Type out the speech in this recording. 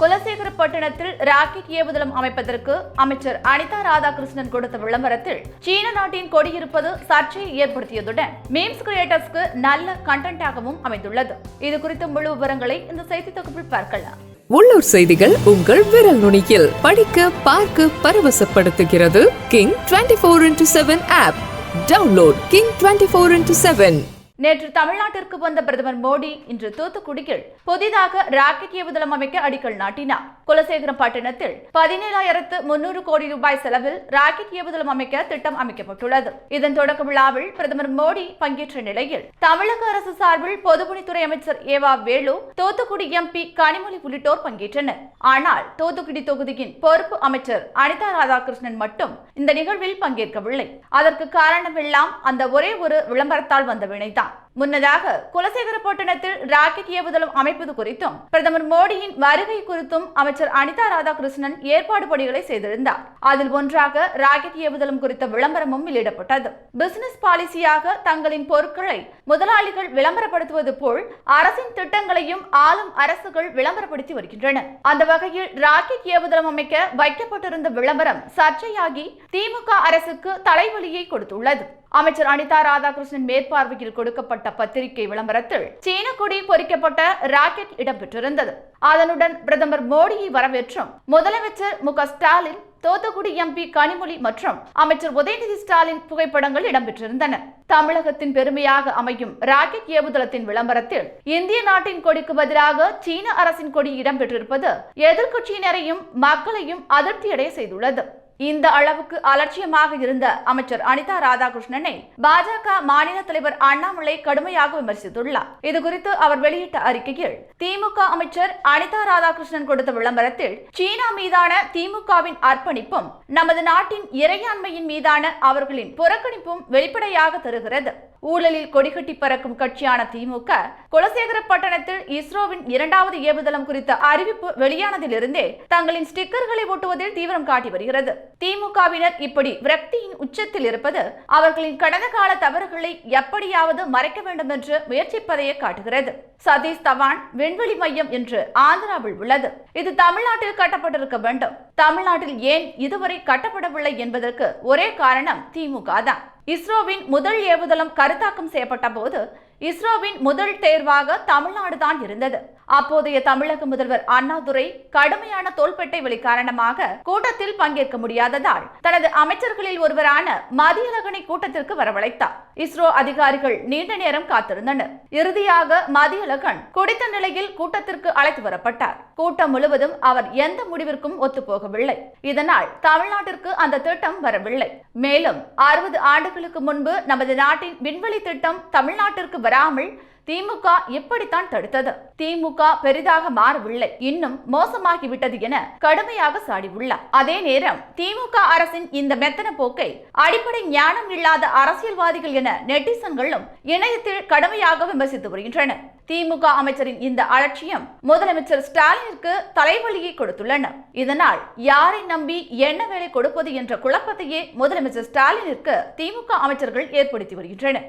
குலசேகரப்பட்டினத்தில் rocket ஏவுதளம் அமைப்பதற்கு அமைச்சர் அனிதா ராதாகிருஷ்ணன் கொடுத்த விளம்பரத்தில் சீன நாட்டின் கொடி இருப்பது சர்ச்சையை ஏற்படுத்தியதுடன் மீம்ஸ் கிரியேட்டர்ஸ்க்கு நல்ல கண்டென்ட்டாகவும் அமைந்துள்ளது. இது குறித்த முழு விவரங்களை இந்த செய்தி தொகுப்பில் பார்க்கலாம். உள்ளூர் செய்திகள் உங்கள் விரல் நுனியில் படிக்க பார்க்க பரவசப்படுத்துகிறது king twenty four into seven app download king twenty four into seven நேற்று தமிழ்நாட்டிற்கு வந்த பிரதமர் மோடி இன்று தூத்துக்குடியில் புதிதாக ராக்கெட் ஏவுதளம் அமைக்க அடிக்கல் நாட்டினார். குலசேகரம் குலசேகரப்பட்டினத்தில் பதினேழாயிரத்து முன்னூறு கோடி ரூபாய் செலவில் ராக்கெட் ஏவுதளம் அமைக்க திட்டம் அமைக்கப்பட்டுள்ளது. இதன் தொடக்க விழாவில் பிரதமர் மோடி பங்கேற்ற நிலையில் தமிழக அரசு சார்பில் பொதுப்பணித்துறை அமைச்சர் ஏவா வேலு தூத்துக்குடி எம்பி கனிமொழி உள்ளிட்டோர் பங்கேற்றனர். ஆனால் தூத்துக்குடி தொகுதியின் பொறுப்பு அமைச்சர் அனிதா ராதாகிருஷ்ணன் மட்டும் இந்த நிகழ்வில் பங்கேற்கவில்லை. அதற்கு காரணமெல்லாம் அந்த ஒரே ஒரு விளம்பரத்தால் வந்த வினைதான். lá. முன்னதாக குலசேகரப்பட்டினத்தில் ராக்கெட் ஏவுதளம் அமைப்பது குறித்தும் பிரதமர் மோடியின் வருகை குறித்தும் அமைச்சர் அனிதா ராதாகிருஷ்ணன் ஏற்பாடு பணிகளை செய்திருந்தார். அதில் ஒன்றாக ராக்கெட் ஏவுதளம் குறித்த விளம்பரமும் வெளியிடப்பட்டது. பிசினஸ் பாலிசியாக தங்களின் பொருட்களை முதலாளிகள் விளம்பரப்படுத்துவது போல் அரசின் திட்டங்களையும் ஆளும் அரசுகள் விளம்பரப்படுத்தி வருகின்றன. அந்த வகையில் ராக்கெட் ஏவுதளம் அமைக்க வைக்கப்பட்டிருந்த விளம்பரம் சர்ச்சையாகி திமுக அரசுக்கு தலைவலியை கொடுத்துள்ளது. அமைச்சர் அனிதா ராதாகிருஷ்ணன் மேற்பார்வையில் கொடுக்கப்பட்ட வெளியிடப்பட்ட பத்திரிகை விளம்பரத்தில் சீன கொடி பொறிக்கப்பட்ட ராக்கெட் இடம்பெற்றிருந்தது. அதனுடன் பிரதமர் மோடியை வரவேற்றும் முதலமைச்சர் மு ஸ்டாலின் தூத்துக்குடி எம்பி கனிமொழி மற்றும் அமைச்சர் உதயநிதி ஸ்டாலின் புகைப்படங்கள் இடம்பெற்றிருந்தன. தமிழகத்தின் பெருமையாக அமையும் ராக்கெட் ஏவுதளத்தின் விளம்பரத்தில் இந்திய நாட்டின் கொடிக்கு பதிலாக சீன அரசின் கொடி இடம்பெற்றிருப்பது எதிர்கட்சியினரையும் மக்களையும் அதிருப்தியடைய செய்துள்ளது. இந்த அளவுக்கு அலட்சியமாக இருந்த அமைச்சர் அனிதா ராதாகிருஷ்ணனை பாஜக மாநில தலைவர் அண்ணாமலை கடுமையாக விமர்சித்துள்ளார். இது குறித்து அவர் வெளியிட்ட அறிக்கையில் திமுக அமைச்சர் அனிதா ராதாகிருஷ்ணன் கொடுத்த விளம்பரத்தில் சீனா மீதான திமுகவின் அர்ப்பணிப்பும் நமது நாட்டின் இறையாண்மையின் மீதான அவர்களின் புறக்கணிப்பும் வெளிப்படையாக தருகிறது. ஊழலில் கொடிகட்டி பறக்கும் கட்சியான திமுக குலசேகரப்பட்டணத்தில் இஸ்ரோவின் இரண்டாவது ஏவுதளம் குறித்த அறிவிப்பு வெளியானதிலிருந்தே தங்களின் ஸ்டிக்கர்களை ஒட்டுவதில் தீவிரம் காட்டி வருகிறது. திமுகவினர் இப்படி விரக்தியின் உச்சத்தில் இருப்பது அவர்களின் கடந்த கால தவறுகளை எப்படியாவது மறைக்க வேண்டும் என்று முயற்சிப்பதையே காட்டுகிறது. சதீஷ் தவான் விண்வெளி மையம் என்று ஆந்திராவில் உள்ளது. இது தமிழ்நாட்டில் கட்டப்பட்டிருக்க வேண்டும். தமிழ்நாட்டில் ஏன் இதுவரை கட்டப்படவில்லை என்பதற்கு ஒரே காரணம் திமுக தான் இஸ்ரோவின் முதல் ஏவுதளம் கருத்தாக்கம் செய்யப்பட்ட போது இஸ்ரோவின் முதல் தேர்வாக தமிழ்நாடு தான் இருந்தது. அப்போதைய தமிழக முதல்வர் அண்ணாதுரை கடுமையான தோள்பட்டை வழி காரணமாக கூட்டத்தில் பங்கேற்க முடியாததால் தனது அமைச்சர்களில் ஒருவரான மதியழகனை கூட்டத்திற்கு வரவழைத்தார். இஸ்ரோ அதிகாரிகள் நீண்ட நேரம் காத்திருந்தனர். இறுதியாக மதியழகன் குடித்த நிலையில் கூட்டத்திற்கு அழைத்து வரப்பட்டார். கூட்டம் முழுவதும் அவர் எந்த முடிவிற்கும் ஒத்துப்போகவில்லை. இதனால் தமிழ்நாட்டிற்கு அந்த திட்டம் வரவில்லை. மேலும் அறுபது ஆண்டுகளுக்கு முன்பு நமது நாட்டின் விண்வெளி திட்டம் தமிழ்நாட்டிற்கு வராமல் திமுக எப்படித்தான் தடுத்தது? திமுக பெரிதாக மாறவில்லை. இன்னும் மோசமாகிவிட்டது என கடுமையாக சாடியுள்ளார். அதே நேரம் திமுக அரசின் இந்த மெத்தன போக்கை அடிப்படை ஞானம் இல்லாத அரசியல்வாதிகள் என நெட்டிசன்களும் இணையத்தில் கடுமையாக விமர்சித்து வருகின்றனர் திமுக அமைச்சரின் இந்த அலட்சியம் முதலமைச்சர் ஸ்டாலினிற்கு தலைவலியை கொடுத்துள்ளன. இதனால் யாரை நம்பி என்ன வேலை கொடுப்பது என்ற குழப்பத்தையே முதலமைச்சர் ஸ்டாலினிற்கு திமுக அமைச்சர்கள் ஏற்படுத்தி வருகின்றனர்.